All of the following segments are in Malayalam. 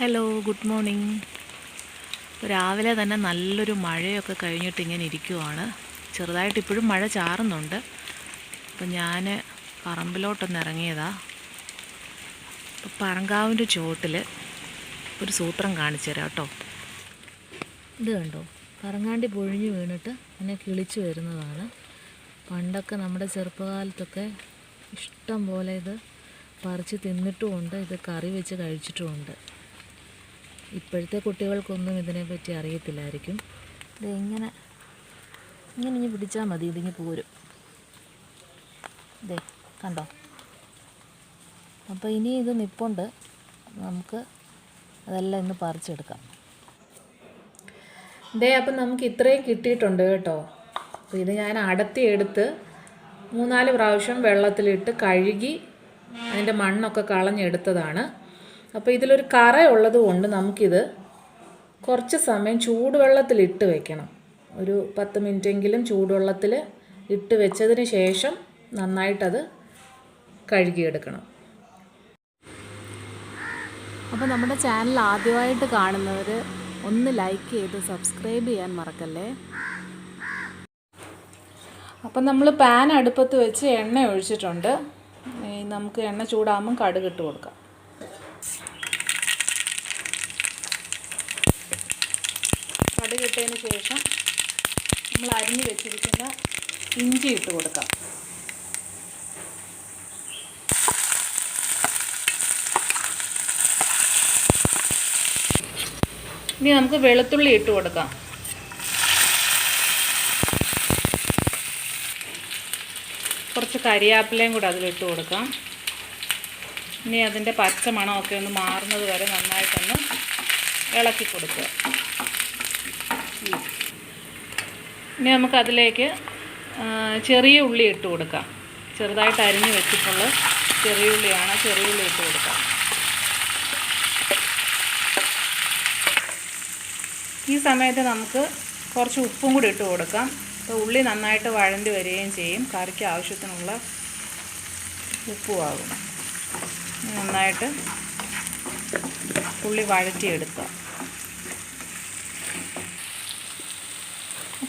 ഹലോ ഗുഡ് മോർണിംഗ് രാവിലെ തന്നെ നല്ലൊരു മഴയൊക്കെ കഴിഞ്ഞിട്ട് ഇങ്ങനെ ഇരിക്കുവാണ്. ചെറുതായിട്ട് ഇപ്പോഴും മഴ ചാറുന്നുണ്ട്. അപ്പം ഞാൻ പറമ്പിലോട്ടൊന്ന് ഇറങ്ങിയതാ. അപ്പോൾ പറങ്കാവിന്റെ ചുവട്ടിൽ ഒരു സൂത്രം കാണിച്ചു തരാം കേട്ടോ. ഇത് കണ്ടോ? പറങ്ങാണ്ടി പൊഴിഞ്ഞു വീണിട്ട് ഇങ്ങനെ കിളിച്ചു വരുന്നതാണ്. പണ്ടൊക്കെ നമ്മുടെ ചെറുപ്പകാലത്തൊക്കെ ഇഷ്ടം പോലെ ഇത് പറിച്ച് തിന്നിട്ടുമുണ്ട് ഇത് കറി വെച്ച് കഴിച്ചിട്ടുമുണ്ട്. ഇപ്പോഴത്തെ കുട്ടികൾക്കൊന്നും ഇതിനെപ്പറ്റി അറിയത്തില്ലായിരിക്കും. ഇത് എങ്ങനെ ഇങ്ങനെ ഇനി പിടിച്ചാൽ മതി ഇതിങ്ങി പോരും. ഇതേ കണ്ടോ? അപ്പോൾ ഇനി ഇത് നിപ്പുണ്ട്. നമുക്ക് അതെല്ലാം ഇന്ന് പറിച്ചെടുക്കാം. ദേ അപ്പം നമുക്ക് ഇത്രയും കിട്ടിയിട്ടുണ്ട് കേട്ടോ. അപ്പോൾ ഇത് ഞാൻ അടത്തി എടുത്ത് മൂന്നാൽ പ്രാവശ്യം വെള്ളത്തിലിട്ട് കഴുകി അതിന്റെ മണ്ണൊക്കെ കളഞ്ഞെടുത്തതാണ്. അപ്പോൾ ഇതിലൊരു കറ ഉള്ളത് കൊണ്ട് നമുക്കിത് കുറച്ച് സമയം ചൂടുവെള്ളത്തിലിട്ട് വെക്കണം. ഒരു പത്ത് മിനിറ്റെങ്കിലും ചൂടുവെള്ളത്തിൽ ഇട്ട് വെച്ചതിന് ശേഷം നന്നായിട്ടത് കഴുകിയെടുക്കണം. അപ്പോൾ നമ്മുടെ ചാനൽ ആദ്യമായിട്ട് കാണുന്നവർ ഒന്ന് ലൈക്ക് ചെയ്ത് സബ്സ്ക്രൈബ് ചെയ്യാൻ മറക്കല്ലേ? അപ്പം നമ്മൾ പാൻ അടുപ്പത്ത് വെച്ച് എണ്ണ ഒഴിച്ചിട്ടുണ്ട്. നമുക്ക് എണ്ണ ചൂടാകുമ്പം കടുകിട്ട് കൊടുക്കാം. കടുക് ഇട്ടതിന് ശേഷം നമ്മൾ അരിഞ്ഞ് വെച്ചിരിക്കുന്ന ഇഞ്ചി ഇട്ട് കൊടുക്കാം. ഇനി നമുക്ക് വെളുത്തുള്ളി ഇട്ട് കൊടുക്കാം. കുറച്ച് കരിയാപ്പിലയും കൂടെ അതിലിട്ട് കൊടുക്കാം. ഇനി അതിന്റെ പച്ച മണമൊക്കെ ഒന്ന് മാറുന്നത് വരെ നന്നായിട്ടൊന്ന് ഇളക്കി കൊടുക്കുക. ഇനി നമുക്കതിലേക്ക് ചെറിയ ഉള്ളി ഇട്ട് കൊടുക്കാം. ചെറുതായിട്ട് അരിഞ്ഞ് വെച്ചിട്ടുള്ള ചെറിയ ഉള്ളിയാണ് ചെറിയ ഉള്ളി ഇട്ട് കൊടുക്കാം. ഈ സമയത്ത് നമുക്ക് കുറച്ച് ഉപ്പും കൂടി ഇട്ട് കൊടുക്കാം. അപ്പോൾ ഉള്ളി നന്നായിട്ട് വഴണ്ടി വരികയും ചെയ്യും. കറിക്ക് ആവശ്യത്തിനുള്ള ഉപ്പുമാകും നന്നായിട്ട് ഉള്ളി വഴറ്റിയെടുക്കുക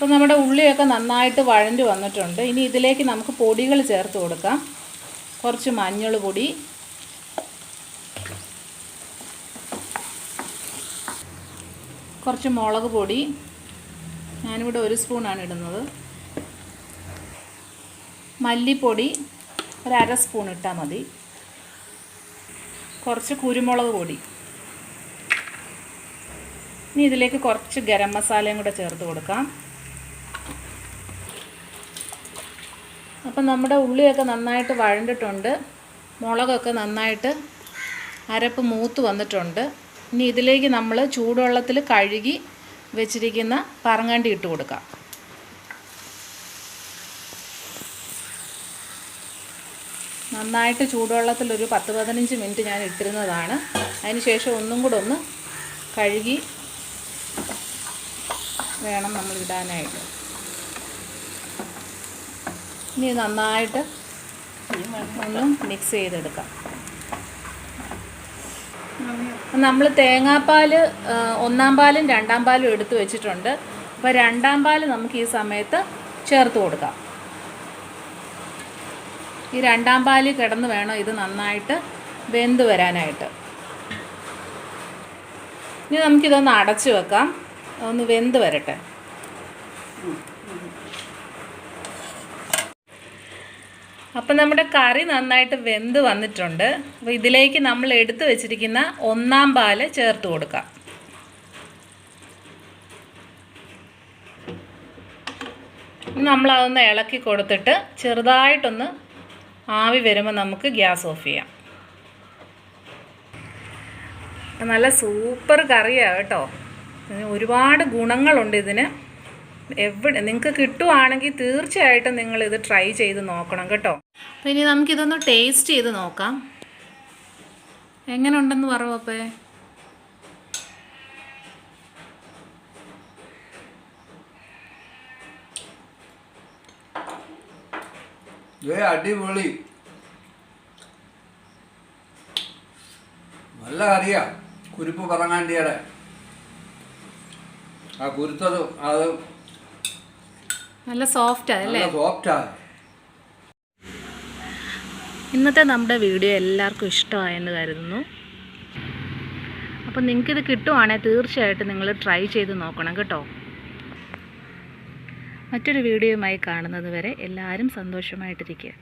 അപ്പോൾ നമ്മുടെ ഉള്ളിയൊക്കെ നന്നായിട്ട് വഴഞ്ഞു വന്നിട്ടുണ്ട്. ഇനി ഇതിലേക്ക് നമുക്ക് പൊടികൾ ചേർത്ത് കൊടുക്കാം. കുറച്ച് മഞ്ഞൾ പൊടി. കുറച്ച് മുളക് പൊടി. ഞാനിവിടെ ഒരു സ്പൂണാണ് ഇടുന്നത്. മല്ലിപ്പൊടി ഒരു അര സ്പൂൺ ഇട്ടാൽ മതി. കുറച്ച് കുരുമുളക് പൊടി. ഇനി ഇതിലേക്ക് കുറച്ച് ഗരം മസാലയും കൂടെ ചേർത്ത് കൊടുക്കാം. അപ്പം നമ്മുടെ ഉള്ളിയൊക്കെ നന്നായിട്ട് വഴണ്ടിട്ടുണ്ട്. മുളകൊക്കെ നന്നായിട്ട് അരപ്പ് മൂത്ത് വന്നിട്ടുണ്ട്. ഇനി ഇതിലേക്ക് നമ്മൾ ചൂടുവെള്ളത്തിൽ കഴുകി വെച്ചിരിക്കുന്ന പറങ്ങണ്ടി ഇട്ട് കൊടുക്കാം. നന്നായിട്ട് ചൂടുവെള്ളത്തിൽ ഒരു പത്ത് പതിനഞ്ച് മിനിറ്റ് ഞാൻ ഇട്ടിരുന്നതാണ്. അതിന് ശേഷം ഒന്നും കൂടെ ഒന്ന് കഴുകി വേണം നമ്മൾ ഇടാനായിട്ട്. ഇനി നന്നായിട്ട് ഒന്ന് മിക്സ് ചെയ്തെടുക്കാം. നമ്മൾ തേങ്ങാപ്പാൽ ഒന്നാം പാലും രണ്ടാം പാലും എടുത്തു വെച്ചിട്ടുണ്ട്. അപ്പോൾ രണ്ടാം പാൽ നമുക്ക് ഈ സമയത്ത് ചേർത്ത് കൊടുക്കാം. ഈ രണ്ടാം പാൽ കിടന്ന് വേണം ഇത് നന്നായിട്ട് വെന്ത് വരാനായിട്ട്. ഇനി നമുക്കിതൊന്ന് അടച്ചു വെക്കാം. ഒന്ന് വെന്ത് വരട്ടെ. അപ്പം നമ്മുടെ കറി നന്നായിട്ട് വെന്ത് വന്നിട്ടുണ്ട്. അപ്പോൾ ഇതിലേക്ക് നമ്മൾ എടുത്തു വെച്ചിരിക്കുന്ന ഒന്നാം പാൽ ചേർത്ത് കൊടുക്കാം. നമ്മളതൊന്ന് ഇളക്കി കൊടുത്തിട്ട് ചെറുതായിട്ടൊന്ന് ആവി വരുമ്പോൾ നമുക്ക് ഗ്യാസ് ഓഫ് ചെയ്യാം. നല്ല സൂപ്പർ കറിയാണ് കേട്ടോ. ഒരുപാട് ഗുണങ്ങളുണ്ട് ഇതിന്. എവിടെ നിങ്ങൾക്ക് കിട്ടുവാണെങ്കിൽ തീർച്ചയായിട്ടും നിങ്ങൾ ഇത് ട്രൈ ചെയ്ത് നോക്കണം കേട്ടോ. അപ്പം ഇനി നമുക്കിതൊന്ന് ടേസ്റ്റ് ചെയ്ത് നോക്കാം. എങ്ങനെ ഉണ്ടെന്ന് പറവോ അപ്പേ അടിപൊളി. നല്ല കറിയാ കുരുപ്പ് പറങ്ങാണ്ടിയുടെ. ആ കുരുത്തത് അത് നല്ല സോഫ്റ്റ് അല്ലേ? ഇന്നത്തെ നമ്മുടെ വീഡിയോ എല്ലാവർക്കും ഇഷ്ടമായെന്ന് കരുതുന്നു. അപ്പം നിങ്ങൾക്കിത് കിട്ടുവാണെങ്കിൽ തീർച്ചയായിട്ടും നിങ്ങൾ ട്രൈ ചെയ്ത് നോക്കണം കേട്ടോ. മറ്റൊരു വീഡിയോയുമായി കാണുന്നത് വരെ എല്ലാവരും സന്തോഷമായിട്ടിരിക്കുക.